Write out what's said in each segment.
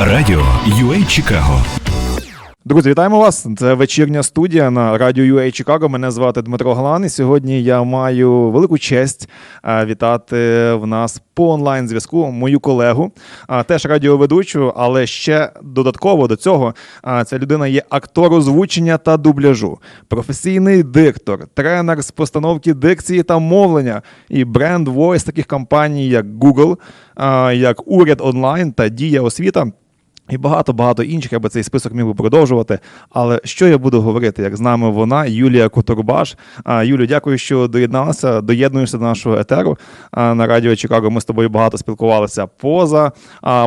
Радіо UA Чикаго. Друзі, вітаємо вас. Це вечірня студія на радіо UA Чикаго. Мене звати Дмитро Глан. І сьогодні я маю велику честь е, вітати в нас по онлайн зв'язку мою колегу, а, теж радіоведучу, але ще додатково до цього а, ця людина є актор озвучення та дубляжу, професійний диктор, тренер з постановки дикції та мовлення і бренд войс таких компаній, як Google, як Уряд Онлайн та Дія Освіта. І багато-багато інших, я би цей список міг би продовжувати. Але що я буду говорити, як з нами вона, Юлія Котурбаш. А, Юлю, дякую, що доєдналася, доєднуєшся до нашого етеру. На радіо Чикаго ми з тобою багато спілкувалися поза,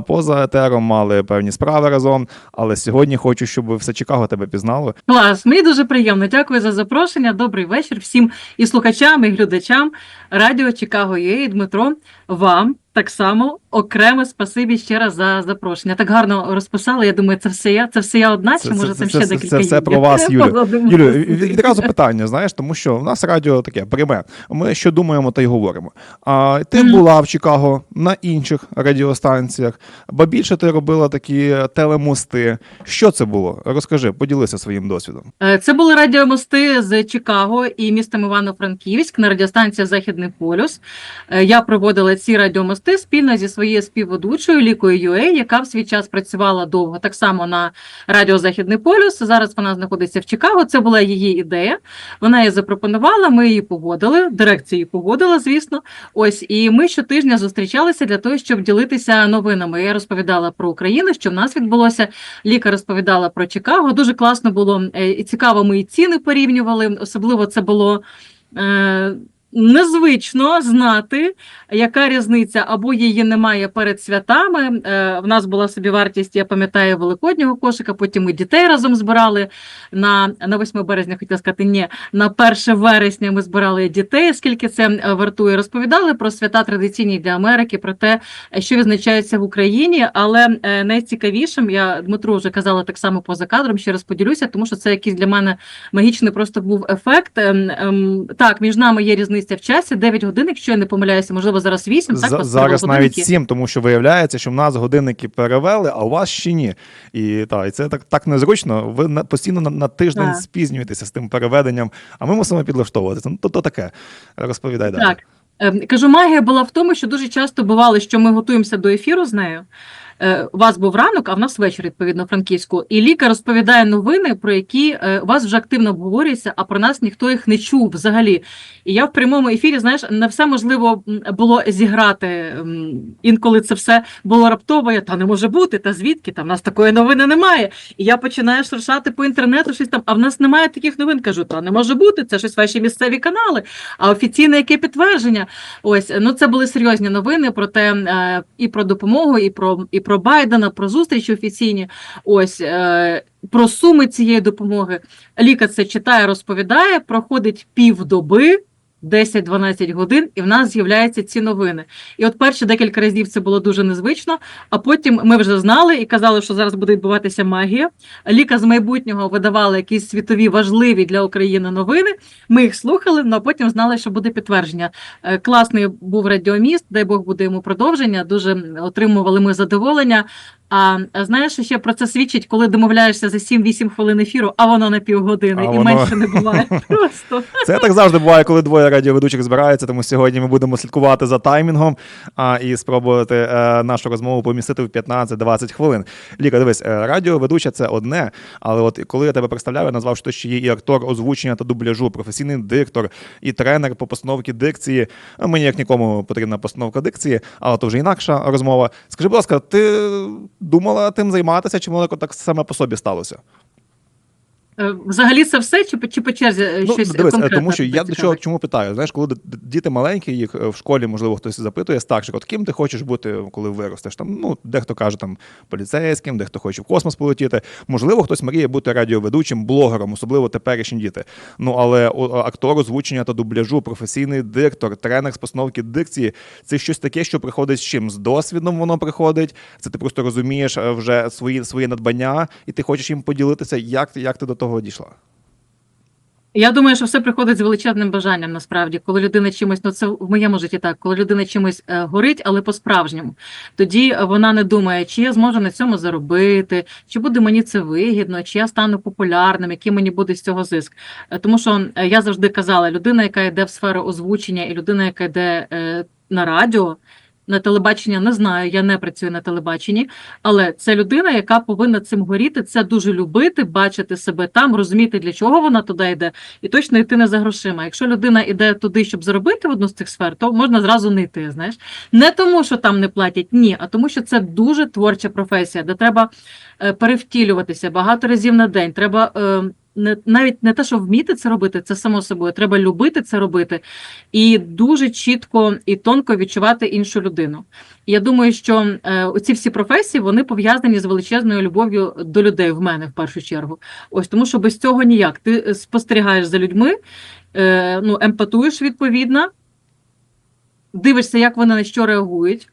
поза етером, мали певні справи разом. Але сьогодні хочу, щоб все Чикаго тебе пізнало. Клас, мені дуже приємно. Дякую за запрошення. Добрий вечір всім і слухачам, і глядачам Радіо Чикаго є, і Дмитро. Вам так само окреме спасибі ще раз за запрошення. Так гарно розписали. Я думаю, це все я. Це все я одна, чи може там ще це, декілька це все є? про вас, Юлю. Юлю, відразу питання, знаєш, тому що в нас радіо таке пряме. Ми що думаємо, та й говоримо. А ти Мгм. була в Чикаго на інших радіостанціях, ба більше ти робила такі телемости. Що це було? Розкажи, поділися своїм досвідом. Е, Це були радіомости з Чикаго і містом Івано-Франківськ на радіостанція Західний полюс. Е, Я проводила ці радіомости спільно зі своєю співведучою Лікою Юей, яка в свій час працювала довго так само на радіо Західний полюс. Зараз вона знаходиться в Чикаго. Це була її ідея. Вона її запропонувала. Ми її погодили. Дирекція її погодила, звісно. Ось і ми щотижня зустрічалися для того, щоб ділитися новинами. Я розповідала про Україну, що в нас відбулося. Ліка розповідала про Чикаго. Дуже класно було е, і цікаво. Ми і ціни порівнювали. Особливо це було. Е, Незвично знати, яка різниця або її немає перед святами. Е, в нас була собівартість, я пам'ятаю, великоднього кошика. Потім ми дітей разом збирали на, на 8 березня. Хотіла сказати, ні, на 1 вересня ми збирали дітей. Скільки це е, вартує? Розповідали про свята традиційні для Америки, про те, що відзначається в Україні. Але е, найцікавішим я Дмитру вже казала так само поза кадром. Ще раз поділюся, тому що це якийсь для мене магічний просто був ефект. Ем, ем, Так, між нами є різниця в часі. 9 годин, якщо я не помиляюся, можливо, зараз 8, так? За- зараз навіть годинники? 7, тому що виявляється, що в нас годинники перевели, а у вас ще ні. І, та, і це так, так незручно. Ви на, постійно на, на тиждень Так. спізнюєтеся з тим переведенням, а ми мусимо підлаштовуватися. Ну, то, то таке. Розповідай далі. Так. Ем, Кажу, магія була в тому, що дуже часто бувало, що ми готуємося до ефіру з нею. Е, У вас був ранок, а в нас вечір, відповідно, франківську. І лікар розповідає новини, про які е, у вас вже активно обговорюється, а про нас ніхто їх не чув взагалі. І я в прямому ефірі, знаєш, не все можливо було зіграти. Інколи це все було раптово. Я, та не може бути, та звідки? Та в нас такої новини немає. І я починаю шуршати по інтернету, щось там, а в нас немає таких новин. Кажу, та не може бути, це щось ваші місцеві канали. А офіційне яке підтвердження? Ось ну це були серйозні новини про те, е, і про допомогу, і про і про Байдена, про зустрічі офіційні. Ось е, про суми цієї допомоги. Ліка це читає, розповідає, проходить півдоби. 10-12 годин, і в нас з'являються ці новини. І от перші декілька разів це було дуже незвично. А потім ми вже знали і казали, що зараз буде відбуватися магія. Ліка з майбутнього видавала якісь світові важливі для України новини. Ми їх слухали, ну а потім знали, що буде підтвердження. Е, Класний був радіоміст, дай Бог буде йому продовження. Дуже отримували ми задоволення. А а знаєш, ще про це свідчить, коли домовляєшся за 7-8 хвилин ефіру, а воно на півгодини, А і воно- менше не буває. Просто Це так завжди буває, коли двоє радіоведучих збираються. Тому сьогодні ми будемо слідкувати за таймінгом а, і спробувати е, нашу розмову помістити в 15-20 хвилин. Ліка, дивись, е, радіоведуча це одне, але от коли я тебе представляю, назвав, що ти ще є і актор озвучення та дубляжу, професійний диктор і тренер по постановці дикції. А Мені як нікому потрібна постановка дикції, але то вже інакша розмова. Скажи, будь ласка, ти думала тим займатися, чи воно так саме по собі сталося? Е, взагалі це все, чи, чи по черзі е, Ну, щось дивись, е, конкретне? тому що я до чого чому питаю? Знаєш, коли діти маленькі, їх в школі, можливо, хтось запитує старших, от ким ти хочеш бути, коли виростеш? Там, ну, дехто каже там поліцейським, дехто хоче в космос полетіти. Можливо, хтось мріє бути радіоведучим, блогером, особливо теперішні діти. Ну, але актор озвучення та дубляжу, професійний диктор, тренер з постановки дикції це щось таке, що приходить з чим? З досвідом воно приходить. Це ти просто розумієш вже свої, свої надбання, і ти хочеш їм поділитися, як, як ти до того дійшла. Я думаю, що все приходить з величезним бажанням. Насправді, коли людина чимось, ну це в моєму житті так, коли людина чимось е, горить, але по-справжньому, тоді вона не думає, чи я зможу на цьому заробити, чи буде мені це вигідно, чи я стану популярним, який мені буде з цього зиск. Е, Тому що я завжди казала, людина, яка йде в сферу озвучення, і людина, яка йде е, на радіо. На телебачення не знаю, я не працюю на телебаченні, але це людина, яка повинна цим горіти, це дуже любити, бачити себе там, розуміти, для чого вона туди йде, і точно йти не за грошима. Якщо людина йде туди, щоб заробити в одну з цих сфер, то можна зразу не йти. Знаєш, не тому, що там не платять, ні, а тому, що це дуже творча професія, де треба е, перевтілюватися багато разів на день. Треба е, не навіть не те, що вміти це робити, це само собою. Треба любити це робити і дуже чітко і тонко відчувати іншу людину. Я думаю, що е, оці всі професії вони пов'язані з величезною любов'ю до людей в мене в першу чергу. Ось тому, що без цього ніяк. Ти е, спостерігаєш за людьми, е, ну, емпатуєш відповідно, дивишся, як вони на що реагують.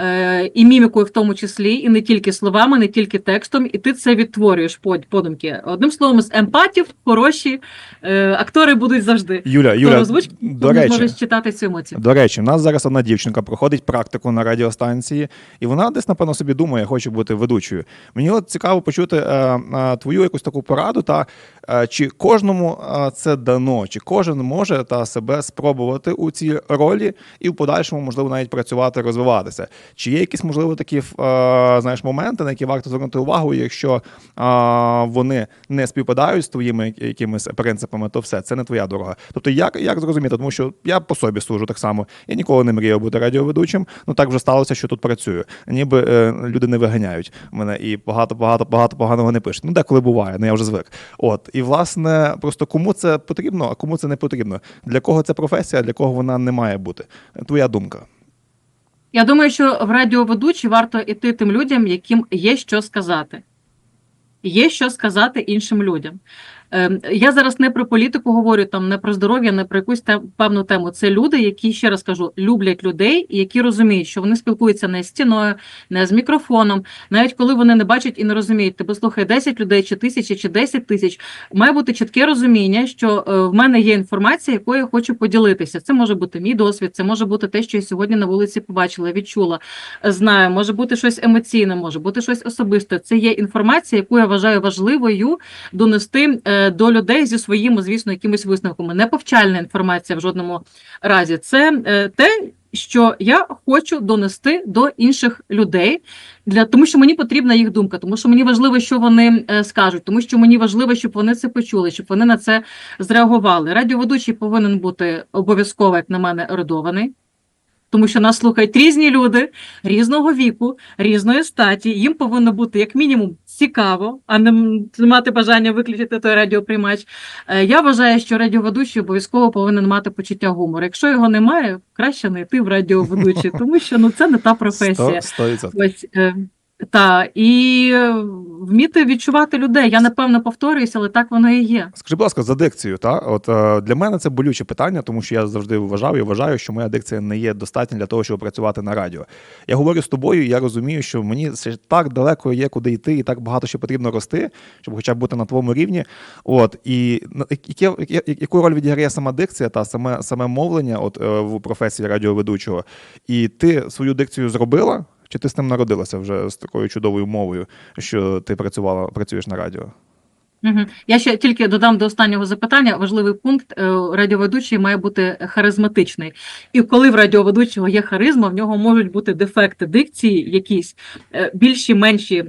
Е, І мімікою в тому числі, і не тільки словами, не тільки текстом, і ти це відтворюєш под- подумки. Одним словом, з емпатів хороші е, актори будуть завжди. Юля, Юля, озвучить, до речі, може читати цю емоцію. До речі, в нас зараз одна дівчинка проходить практику на радіостанції, і вона десь, напевно, собі думає, хоче бути ведучою. Мені от цікаво почути е, е, твою якусь таку пораду, та е, чи кожному е, це дано, чи кожен може та себе спробувати у цій ролі і в подальшому, можливо, навіть працювати, розвиватися. Чи є якісь, можливо, такі е, знаєш, моменти, на які варто звернути увагу, якщо е, вони не співпадають з твоїми якимись принципами, то все, це не твоя дорога. Тобто, як, як зрозуміти? Тому що я по собі служу так само. Я ніколи не мріяв бути радіоведучим. Ну так вже сталося, що тут працюю. Ніби е, люди не виганяють мене і багато, багато, багато поганого не пишуть. Ну, деколи буває, ну я вже звик. От і власне, просто кому це потрібно, а кому це не потрібно. Для кого це професія, для кого вона не має бути. Твоя думка. Я думаю, що в радіоведучі варто йти тим людям, яким є що сказати. Є що сказати іншим людям. Ем, Я зараз не про політику говорю, там не про здоров'я, не про якусь тем, певну тему. Це люди, які ще раз кажу, люблять людей які розуміють, що вони спілкуються не з стіною, не з мікрофоном, навіть коли вони не бачать і не розуміють, тебе слухає 10 людей, чи тисячі, чи 10 тисяч. Має бути чітке розуміння, що е, в мене є інформація, якою я хочу поділитися. Це може бути мій досвід, це може бути те, що я сьогодні на вулиці побачила, відчула, знаю, може бути щось емоційне, може бути щось особисте. Це є інформація, яку я вважаю важливою донести е, до людей зі своїми, звісно, якимись висновками. Не повчальна інформація в жодному разі. Це е, те, що я хочу донести до інших людей, для тому, що мені потрібна їх думка, тому що мені важливо, що вони е, скажуть, тому що мені важливо, щоб вони це почули, щоб вони на це зреагували. Радіоведучий повинен бути обов'язково, як на мене, ерудований. Тому що нас слухають різні люди різного віку, різної статі. Їм повинно бути як мінімум цікаво, а не мати бажання виключити той радіоприймач. Е, Я вважаю, що радіоведучий обов'язково повинен мати почуття гумору. Якщо його немає, краще не йти в радіоведучий, тому що ну це не та професія. Сто відсотків. Ось е, та і е, вміти відчувати людей. Я напевно повторююся, але так воно і є. Скажи, будь ласка, за дикцію, та от е, для мене це болюче питання, тому що я завжди вважав і вважаю, що моя дикція не є достатня для того, щоб працювати на радіо. Я говорю з тобою, і я розумію, що мені ще так далеко є куди йти, і так багато ще потрібно рости, щоб хоча б бути на твоєму рівні. От і яке, яку роль відіграє сама дикція та саме саме мовлення, от е, в професії радіоведучого, і ти свою дикцію зробила? Чи ти з ним народилася вже з такою чудовою мовою, що ти працювала, працюєш на радіо? Я ще тільки додам до останнього запитання. Важливий пункт: е, радіоведучий має бути харизматичний. І коли в радіоведучого є харизма, в нього можуть бути дефекти дикції, якісь е, більші, менші.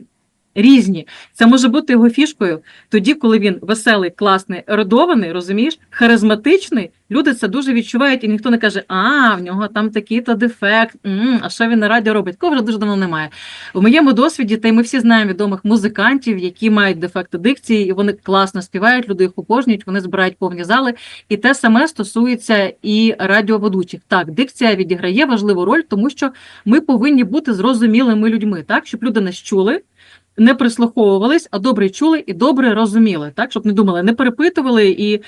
Різні, це може бути його фішкою. Тоді, коли він веселий, класний, ерудований, розумієш, харизматичний, люди це дуже відчувають, і ніхто не каже, а в нього там такий-то дефект, м, а що він на радіо робить? Такого вже дуже давно немає. В моєму досвіді, та й ми всі знаємо відомих музикантів, які мають дефекти дикції, і вони класно співають, люди їх обожнюють, вони збирають повні зали. І те саме стосується і радіоведучих. Так, дикція відіграє важливу роль, тому що ми повинні бути зрозумілими людьми, так, щоб люди нас чули. Не прислуховувались, а добре чули і добре розуміли, так щоб не думали, не перепитували, і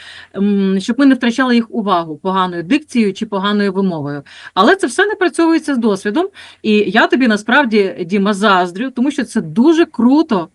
щоб ми не втрачали їх увагу поганою дикцією чи поганою вимовою. Але це все не працьовується з досвідом. І я тобі насправді Діма заздрю, тому що це дуже круто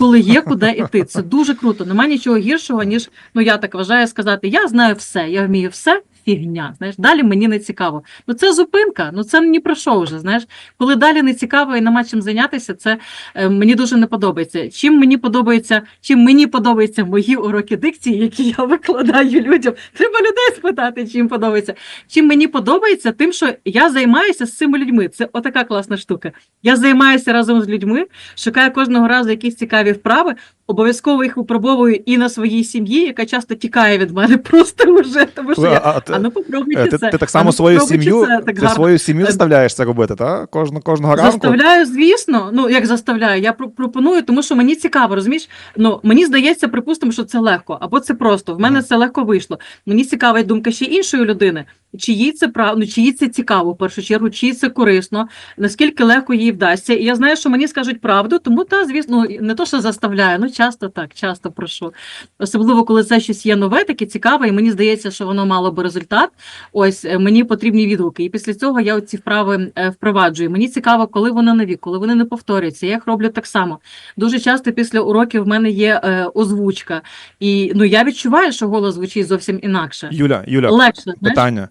коли є куди йти. Це дуже круто. Нема нічого гіршого, ніж ну я так вважаю сказати: я знаю все, я вмію все. Фігня, знаєш, далі мені не цікаво. Ну це зупинка, ну це ні про що вже. Знаєш, коли далі не цікаво і нема чим зайнятися, це е, мені дуже не подобається. Чим мені подобається, чим мені подобаються мої уроки дикції, які я викладаю людям. Треба людей спитати, чим подобається. Чим мені подобається, тим, що я займаюся з цими людьми. Це отака класна штука. Я займаюся разом з людьми, шукаю кожного разу якісь цікаві вправи. Обов'язково їх випробовую і на своїй сім'ї, яка часто тікає від мене просто вже, тому що Слухай, я а, а ти- а ну попробуйте Е, Ти, це. ти так само ну, свою сім'ю, ти гарно. свою сім'ю заставляєш це робити, так? Кожного, кожного ранку. Заставляю, звісно. Ну як заставляю, я пропоную, тому що мені цікаво, розумієш? Ну мені здається, припустимо, що це легко, або це просто. В мене Мгм. це легко вийшло. Мені цікава думка ще іншої людини. Чи їй це прав... ну, чи їй це цікаво в першу чергу, чи їй це корисно, наскільки легко їй вдасться. І я знаю, що мені скажуть правду, тому та, звісно, ну, не то, що заставляю, ну часто так, часто прошу. Особливо, коли це щось є нове, таке цікаве, і мені здається, що воно мало би результат. Ось е, мені потрібні відгуки. І після цього я ці вправи е, впроваджую. Мені цікаво, коли вони нові, коли вони не повторюються. Я їх роблю так само. Дуже часто після уроків в мене є е, озвучка, і ну я відчуваю, що голос звучить зовсім інакше. Юля, Юля, Легше, питання.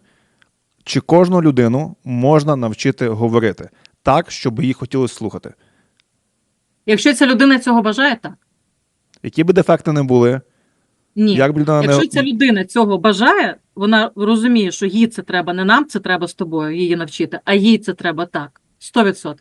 Чи кожну людину можна навчити говорити так, щоб її хотілося слухати? Якщо ця людина цього бажає, так. Які би дефекти не були, Ні. як б людина Якщо не ця людина цього бажає, вона розуміє, що їй це треба не нам, це треба з тобою її навчити, а їй це треба так. 100%.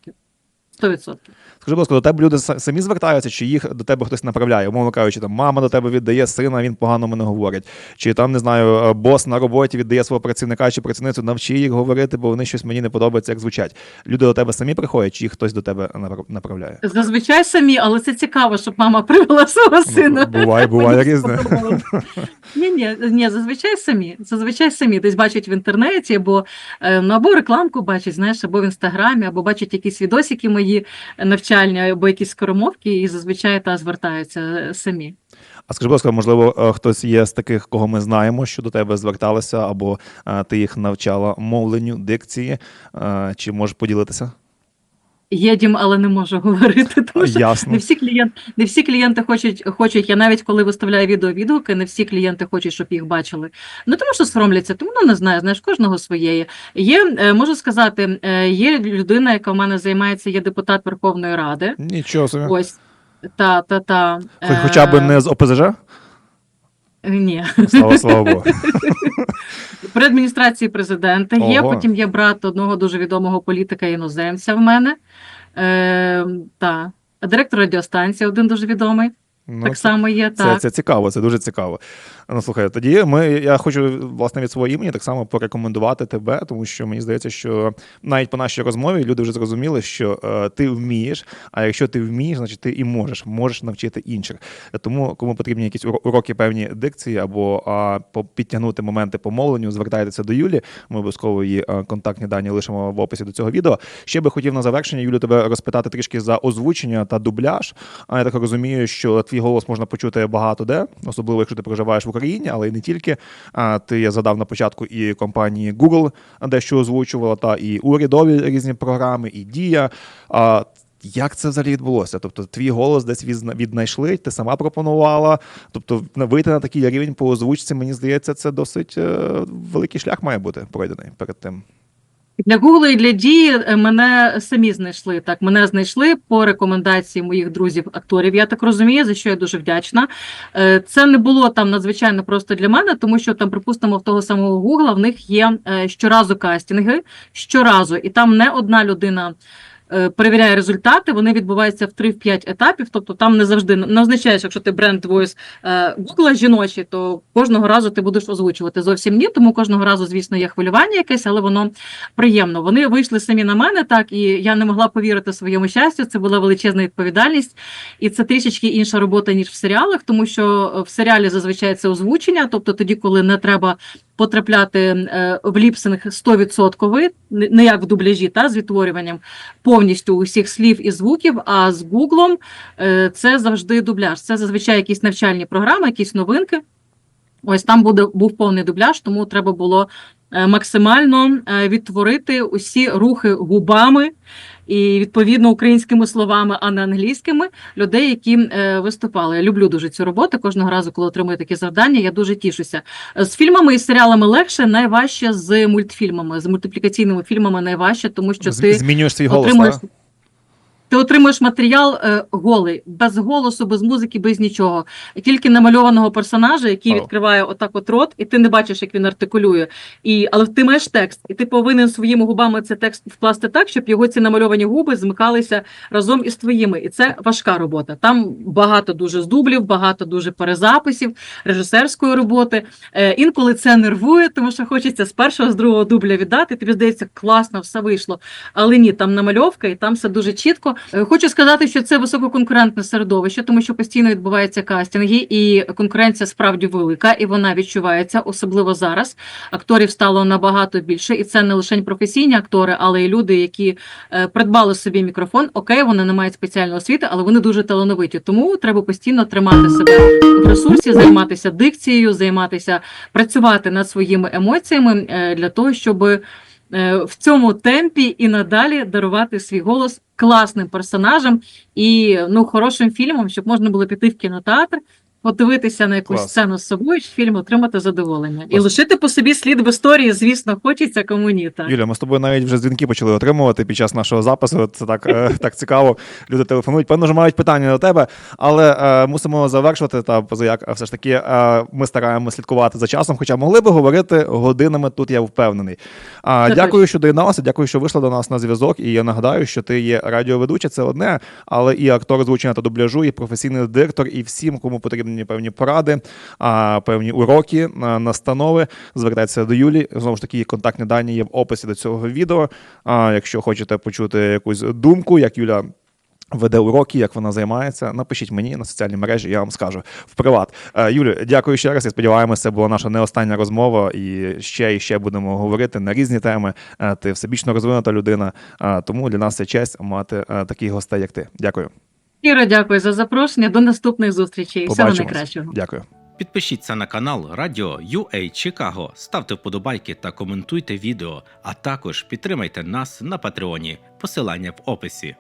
100%. Скажи, будь ласка, до тебе люди самі звертаються, чи їх до тебе хтось направляє? Умовно кажучи, там мама до тебе віддає сина, він погано мене говорить. Чи там не знаю, е, бос на роботі віддає свого працівника чи працівницю, навчи їх говорити, бо вони щось мені не подобається, як звучать. Люди до тебе самі приходять, чи їх хтось до тебе направляє? Зазвичай самі, але це цікаво, щоб мама привела свого сина. Ну, буває- буває Мені різне. Ні, ні, ні, зазвичай самі. Зазвичай самі десь бачать в інтернеті, або, е, ну, або рекламку бачать, знаєш, або в інстаграмі, або бачать якісь відосики мої навчальні, або якісь скоромовки, і зазвичай та звертаються е, самі. А скажи, будь ласка, можливо, е, хтось є з таких, кого ми знаємо, що до тебе зверталися, або е, ти їх навчала мовленню, дикції, чи можеш поділитися? Є дім, але не можу говорити, тому що Ясно. не всі клієнти, не всі клієнти хочуть, хочуть. Я навіть коли виставляю відео відгуки, не всі клієнти хочуть, щоб їх бачили. Ну тому що соромляться, тому ну не знаю, знаєш, кожного своєї. Є, е, можу сказати, е, є людина, яка в мене займається, є депутат Верховної Ради. Нічого собі. Ось та та та Хоч, хоча б не з ОПЗЖ? Ні. Слава, слава Богу. При адміністрації президента є. Ого. Потім є брат одного дуже відомого політика іноземця в мене. Е, та. Директор радіостанції один дуже відомий. Ну, так само є. Це, так. це цікаво, це дуже цікаво. Ну слухай, тоді ми я хочу власне від свого імені так само порекомендувати тебе, тому що мені здається, що навіть по нашій розмові люди вже зрозуміли, що е, ти вмієш. А якщо ти вмієш, значить ти і можеш, можеш навчити інших. Тому кому потрібні якісь уроки певні дикції або а, підтягнути моменти по мовленню, звертайтеся до Юлі. Ми обов'язково її е, контактні дані лишимо в описі до цього відео. Ще би хотів на завершення, Юлю, тебе розпитати трішки за озвучення та дубляж. А я так розумію, що твій голос можна почути багато де, особливо якщо ти проживаєш в Україні, але й не тільки. Ти я задав на початку і компанії Google дещо озвучувала, та і урядові різні програми, і Дія. Як це взагалі відбулося? Тобто, твій голос десь віднайшли, ти сама пропонувала. Тобто, вийти на такий рівень по озвучці, мені здається, це досить е, великий шлях має бути пройдений перед тим. Для Google і для дії е, мене самі знайшли. Так, мене знайшли по рекомендації моїх друзів-акторів. Я так розумію, за що я дуже вдячна. Е, Це не було там надзвичайно просто для мене, тому що там, припустимо, в того самого Google в них є е, щоразу кастинги, щоразу, і там не одна людина. Е, Перевіряє результати, вони відбуваються в 3-5 етапів. Тобто там не завжди не означає, що якщо ти бренд Voice е, Google жіночий, то кожного разу ти будеш озвучувати зовсім ні. Тому кожного разу, звісно, є хвилювання якесь, але воно приємно. Вони вийшли самі на мене, так і я не могла повірити своєму щастю. Це була величезна відповідальність, і це трішечки інша робота ніж в серіалах, тому що в серіалі зазвичай це озвучення, тобто тоді, коли не треба. Потрапляти е, в ліпсинг 100%, не не як в дубляжі, та з відтворюванням повністю усіх слів і звуків. А з Гуглом е, це завжди дубляж. Це зазвичай якісь навчальні програми, якісь новинки. Ось там буде був повний дубляж, тому треба було максимально е, відтворити усі рухи губами і відповідно українськими словами, а не англійськими людей, які е, виступали. Я люблю дуже цю роботу. Кожного разу, коли отримую такі завдання, я дуже тішуся. Е, З фільмами і серіалами легше, найважче з мультфільмами, з мультиплікаційними фільмами найважче, тому що ти Змінюєш свій голос. отримуєш. Ти отримуєш матеріал е, голий, без голосу, без музики, без нічого. Тільки намальованого персонажа, який Вау. відкриває отак от рот, і ти не бачиш, як він артикулює. І, але ти маєш текст, і ти повинен своїми губами цей текст вкласти так, щоб його ці намальовані губи змикалися разом із твоїми. І це важка робота. Там багато дуже здублів, багато дуже перезаписів, режисерської роботи. Е, інколи це нервує, тому що хочеться з першого, з другого дубля віддати. Тобі здається, класно, все вийшло. Але ні, там намальовка, і там все дуже чітко. Е, Хочу сказати, що це висококонкурентне середовище, тому що постійно відбуваються кастинги, і конкуренція справді велика, і вона відчувається, особливо зараз. Акторів стало набагато більше, і це не лише професійні актори, але й люди, які е, придбали собі мікрофон. Окей, вони не мають спеціальної освіти, але вони дуже талановиті. Тому треба постійно тримати себе в ресурсі, займатися дикцією, займатися працювати над своїми емоціями е, для того, щоб в цьому темпі і надалі дарувати свій голос класним персонажам і ну хорошим фільмом, щоб можна було піти в кінотеатр. Подивитися на якусь Клас. сцену з собою, фільм отримати задоволення і лишити по собі слід в історії, звісно, хочеться кому ні. Так. Юля, ми з тобою навіть вже дзвінки почали отримувати під час нашого запису. Це так, е, так цікаво. Люди телефонують. Певно, ж мають питання до тебе, але е, мусимо завершувати. Та позаяк, все ж таки, е, ми стараємося слідкувати за часом, хоча могли би говорити годинами. Тут я впевнений. А дякую, що доєдналася. Дякую, що вийшла до нас на зв'язок. І я нагадаю, що ти є радіоведуча, це одне, але і актор звучення та дубляжу, і професійний диктор, і всім, кому потрібні певні поради, певні уроки, настанови. Звертайтеся до Юлі. Знову ж таки, її контактні дані є в описі до цього відео. А якщо хочете почути якусь думку, як Юля. Веде уроки, як вона займається. Напишіть мені на соціальній мережі, я вам скажу в приват. Юлю, дякую ще раз. І сподіваємося, це була наша не остання розмова. І ще і ще будемо говорити на різні теми. Ти всебічно розвинута людина. Тому для нас це честь мати таких гостей, як ти. Дякую. Щиро дякую за запрошення. До наступних зустрічей. Всього Побачимось. найкращого. Дякую. Підпишіться на канал Радіо UA Чикаго, ставте вподобайки та коментуйте відео, а також підтримайте нас на Патреоні. Посилання в описі.